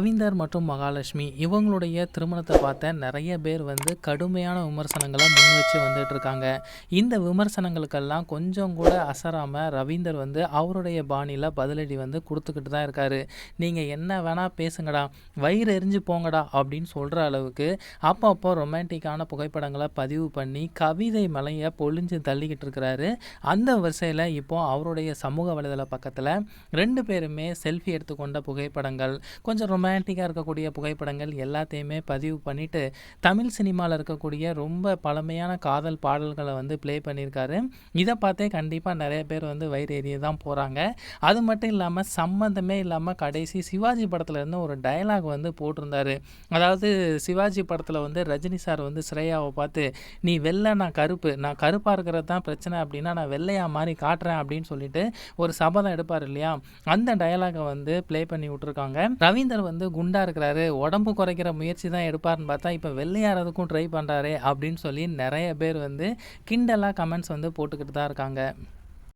ரவீந்தர் மற்றும் மகாலட்சுமி இவங்களுடைய திருமணத்தை பார்த்த நிறைய பேர் வந்து கடுமையான விமர்சனங்களை முன் வச்சு வந்துட்டு இருக்காங்க. இந்த விமர்சனங்களுக்கெல்லாம் கொஞ்சம் கூட அசராமல் ரவீந்தர் வந்து அவருடைய பாணியில் பதிலடி வந்து கொடுத்துக்கிட்டு தான் இருக்காரு. நீங்கள் என்ன வேணால் பேசுங்கடா வயிறு எரிஞ்சு போங்கடா அப்படின்னு சொல்கிற அளவுக்கு அப்பப்போ ரொமான்டிக்கான புகைப்படங்களை பதிவு பண்ணி கவிதை மலையை பொழிஞ்சு தள்ளிக்கிட்டு இருக்கிறாரு. அந்த வரிசையில் இப்போ அவருடைய சமூக வலைதள பக்கத்தில் ரெண்டு பேருமே செல்ஃபி எடுத்துக்கொண்ட புகைப்படங்கள் கொஞ்சம் ரொம்ப ரொமான்டிக்காக இருக்கக்கூடிய புகைப்படங்கள் எல்லாத்தையுமே பதிவு பண்ணிவிட்டு தமிழ் சினிமாவில் இருக்கக்கூடிய ரொம்ப பழமையான காதல் பாடல்களை வந்து ப்ளே பண்ணியிருக்காரு. இதை பார்த்தே கண்டிப்பாக நிறைய பேர் வந்து வயிறு எறிய தான் போகிறாங்க அது மட்டும் இல்லாமல் சம்மந்தமே இல்லாமல் கடைசி சிவாஜி படத்துலேருந்து ஒரு டயலாக் வந்து போட்டிருந்தாரு. அதாவது சிவாஜி படத்தில் வந்து ரஜினி சார் வந்து ஸ்ரேயாவை பார்த்து நீ வெள்ளை நான் கருப்பு. நான் கருப்பாக இருக்கிறது தான் பிரச்சனை அப்படின்னா நான் வெள்ளையாக மாதிரி காட்டுறேன் அப்படின்னு சொல்லிட்டு ஒரு சபதம் எடுப்பார் இல்லையா? அந்த டயலாகை வந்து ப்ளே பண்ணி விட்ருக்காங்க ரவீந்தர் வந்து குண்டாக இருக்கிறாரு. உடம்பு குறைக்கிற முயற்சி தான் எடுப்பாருன்னு பார்த்தா இப்போ வெள்ளையாறதுக்கும் ட்ரை பண்ணுறாரு அப்படின்னு சொல்லி நிறைய பேர் வந்து கிண்டலாக கமெண்ட்ஸ் வந்து போட்டுக்கிட்டு தான் இருக்காங்க.